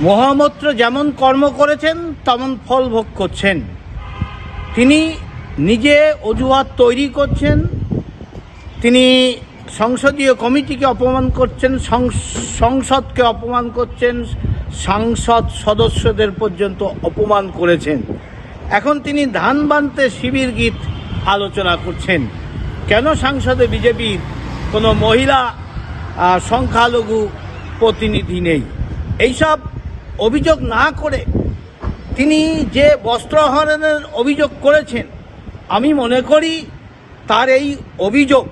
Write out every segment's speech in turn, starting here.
মহামত্র যেমন কর্ম করেছেন, তেমন ফল ভোগ করছেন। তিনি নিজে অজুহাত তৈরি করছেন, তিনি সংসদীয় কমিটিকে অপমান করছেন, সংস- সংসদকে অপমান করছেন, সাংসদ সদস্যদের পর্যন্ত অপমান করেছেন। এখন তিনি ধান বানতে শিবির গীত আলোচনা করছেন। কেন সংসদে বিজেপির কোনো মহিলা সংখ্যালঘু প্রতিনিধি নেই? এইসব অভিযোগ না করে তিনি যে বস্ত্রহরণের অভিযোগ করেছেন, আমি মনে করি তার এই অভিযোগ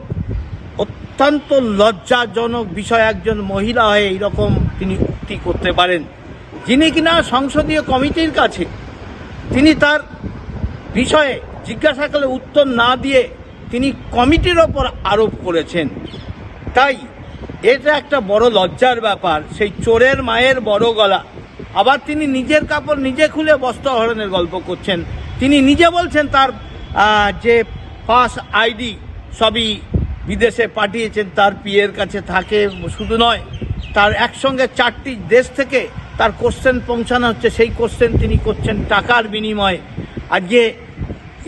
অত্যন্ত লজ্জাজনক বিষয়। একজন মহিলা হয়ে এইরকম তিনি উক্তি করতে পারেন, যিনি কিনা সংসদীয় কমিটির কাছে তিনি তার বিষয়ে জিজ্ঞাসা করলে উত্তর না দিয়ে তিনি কমিটির ওপর আরোপ করেছেন। তাই এটা একটা বড় লজ্জার ব্যাপার। সেই চোরের মায়ের বড় গলা। আবার তিনি নিজের কাপড় নিজে খুলে বস্ত্রহরণের গল্প করছেন। তিনি নিজে বলছেন তার যে পাস আইডি সবই বিদেশে পাঠিয়েছেন, তার পিয়ের কাছে থাকে, শুধু নয়, তার একসঙ্গে চারটি দেশ থেকে তার কোশ্চেন পৌঁছানো হচ্ছে। সেই কোশ্চেন তিনি করছেন টাকার বিনিময়ে। আজকে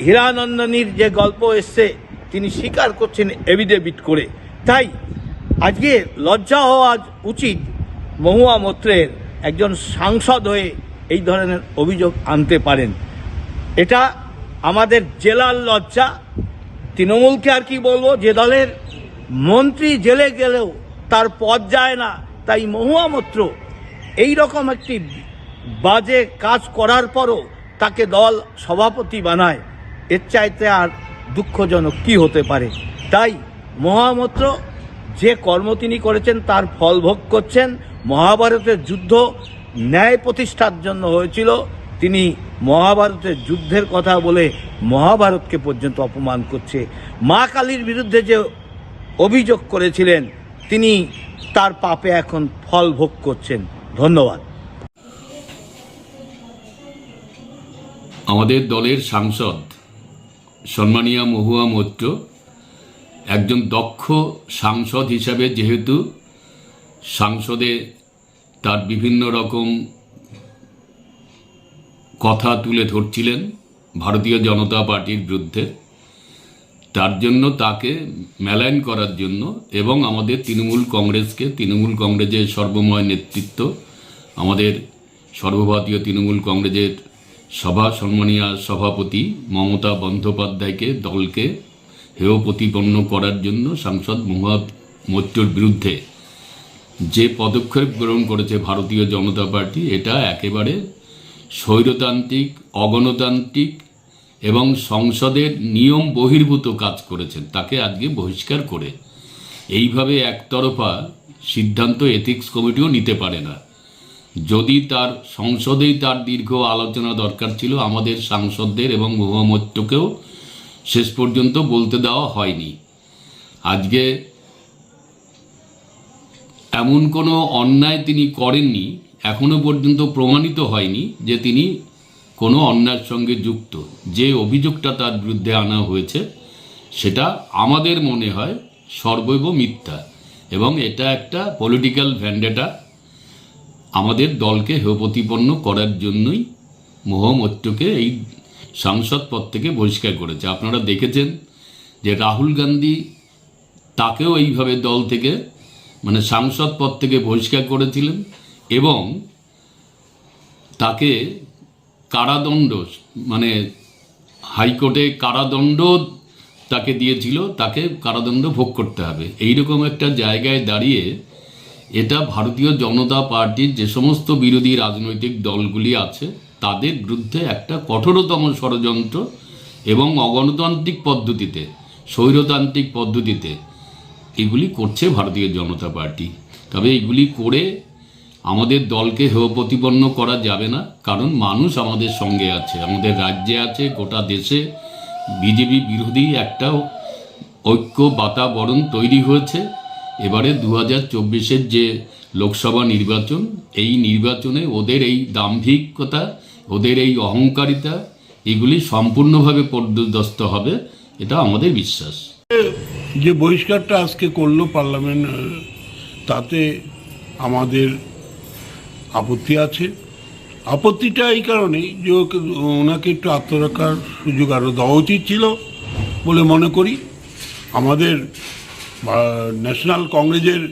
হীরানন্দনীর যে গল্প এসছে, তিনি স্বীকার করছেন এভিডেভিট করে। তাই আজকে লজ্জা হওয়া উচিত মহুয়া মৈত্রের একজন সাংসদ হয়ে এই ধরনের অভিযোগ আনতে পারেন। এটা আমাদের জেলার লজ্জা। তৃণমূলকে আর কি বলব, যে দলের মন্ত্রী জেলে গেলেও তার পদ যায় না, তাই মহুয়া মৈত্র। এই রকম একটি বাজে কাজ করার পরও তাকে দল সভাপতি বানায়, এর চাইতে আর দুঃখজনক কি হতে পারে? তাই মহামত্র যে কর্ম তিনি করেছেন, তার ফল ভোগ করছেন মহাভারতের যুদ্ধ ন্যায় প্রতিষ্ঠার জন্য হয়েছিল। তিনি মহাভারতের যুদ্ধের কথা বলে মহাভারতকে পর্যন্ত অপমান করছে। মা কালীর বিরুদ্ধে যে অভিযোগ করেছিলেন, তিনি তার পাপে এখন ফল ভোগ করছেন। ধন্যবাদ। আমাদের দলের সাংসদ সম্মানীয় মহুয়া মৈত্র একজন দক্ষ সাংসদ হিসাবে যেহেতু সাংসদে তার বিভিন্ন রকম কথা তুলে ধরছিলেন ভারতীয় জনতা পার্টির বিরুদ্ধে। তার জন্য তাকে মেলাইন করার জন্য এবং আমাদের তৃণমূল কংগ্রেসকে, তৃণমূল কংগ্রেসের সর্বময় নেতৃত্ব, আমাদের সর্বভারতীয় তৃণমূল কংগ্রেসের সভা সম্মানীয় সভাপতি মমতা বন্দ্যোপাধ্যায়কে, দলকে হেয় প্রতিপন্ন করার জন্য সাংসদ মহুয়া মৈত্রর বিরুদ্ধে পদক্ষেপ গ্রহণ করেছে ভারতীয় জনতা পার্টি, এটা একেবারে স্বৈরতান্ত্রিক, অগণতান্ত্রিক এবং সংসদের নিয়ম বহির্ভূত কাজ করেছেন। তাকে আজকে বহিষ্কার করে এইভাবে একতরফা সিদ্ধান্ত এথিক্স কমিটিও নিতে পারে না। যদি তার সংসদেই তার দীর্ঘ আলোচনা দরকার ছিল, আমাদের সাংসদদের এবং মহামত্যকেও শেষ পর্যন্ত বলতে দেওয়া হয়নি। আজকে এমন কোনো অন্যায় তিনি করেননি, এখনও পর্যন্ত প্রমাণিত হয়নি যে তিনি কোনো অন্যায়ের সঙ্গে যুক্ত। যে অভিযোগটা তার বিরুদ্ধে আনা হয়েছে, সেটা আমাদের মনে হয় সর্বৈব মিথ্যা এবং এটা একটা পলিটিক্যাল ভ্যান্ডেটা আমাদের দলকে প্রতিপন্ন করার জন্যই মোহাম্মদকে এই সাংসদ পদ থেকে বহিষ্কার করেছে। আপনারা দেখেছেন যে রাহুল গান্ধী তাকেও এইভাবে দল থেকে মানে সাংসদ পদ থেকে বহিষ্কার করেছিলেন এবং তাকে কারাদণ্ড মানে হাইকোর্টে কারাদণ্ড তাকে দিয়েছিল, তাকে কারাদণ্ড ভোগ করতে হবে। এইরকম একটা জায়গায় দাঁড়িয়ে এটা ভারতীয় জনতা পার্টির যে সমস্ত বিরোধী রাজনৈতিক দলগুলি আছে, তাদের বিরুদ্ধে একটা কঠোরতম ষড়যন্ত্র এবং অগণতান্ত্রিক পদ্ধতিতে, স্বৈরতান্ত্রিক পদ্ধতিতে এগুলি করছে ভারতীয় জনতা পার্টি। তবে এগুলি করে আমাদের দলকে হেয় প্রতিপন্ন করা যাবে না, কারণ মানুষ আমাদের সঙ্গে আছে, আমাদের রাজ্যে আছে, গোটা দেশে বিজেপি বিরোধী একটা ঐক্য বাতাবরণ তৈরি হয়েছে। এবারে দু হাজার চব্বিশের যে লোকসভা নির্বাচন, এই নির্বাচনে ওদের এই দাম্ভিকতা, ওদের এই অহংকারিতা, এগুলি সম্পূর্ণভাবে পর্যদস্ত হবে, এটা আমাদের বিশ্বাস। যে বহিষ্কারটা আজকে করল পার্লামেন্ট তাতে আমাদের আপত্তি আছে। আপত্তিটা এই কারণেই যে ওনাকে একটু আত্মরক্ষার সুযোগ আরও দেওয়া উচিত ছিল বলে মনে করি। আমাদের ন্যাশনাল কংগ্রেসের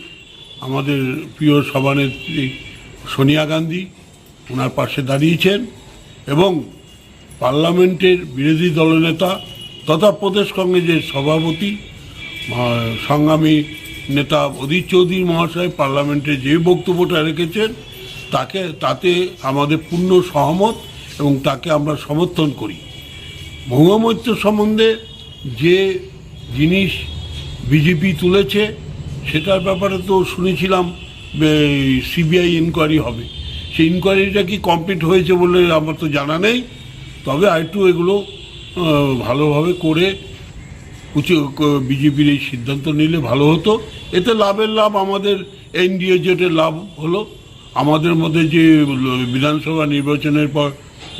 আমাদের প্রিয় সভানেত্রী সোনিয়া গান্ধী ওনার পাশে দাঁড়িয়েছেন এবং পার্লামেন্টের বিরোধী দলনেতা তথা প্রদেশ কংগ্রেসের সভাপতি সংগ্রামী নেতা অধীর চৌধুরী মহাশয় পার্লামেন্টে যে বক্তব্যটা রেখেছেন, তাকে, তাতে আমাদের পূর্ণ সহমত এবং তাকে আমরা সমর্থন করি। মহুয়ামৈত্র সম্বন্ধে যে জিনিস বিজেপি তুলেছে, সেটার ব্যাপারে তো শুনেছিলাম সিবিআই ইনকোয়ারি হবে। সেই ইনকোয়ারিটা কি কমপ্লিট হয়েছে বলে আমার তো জানা নেই। তবে আরেকটু এগুলো ভালোভাবে করে উঁচু বিজেপির এই সিদ্ধান্ত নিলে ভালো হতো। এতে লাভের লাভ আমাদের এনডিএ জেটের লাভ হলো। আমাদের মধ্যে যে বিধানসভা নির্বাচনের পর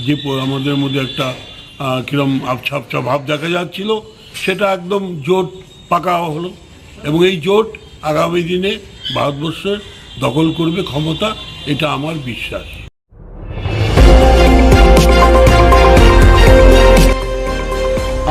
যে আমাদের মধ্যে একটা কিরম আবছা ভাব দেখা যাচ্ছিল, সেটা একদম জোট পাকা হলো। এবং এই জোট আগামী দিনে ভারতবর্ষের দখল করবে ক্ষমতা, এটা আমার বিশ্বাস।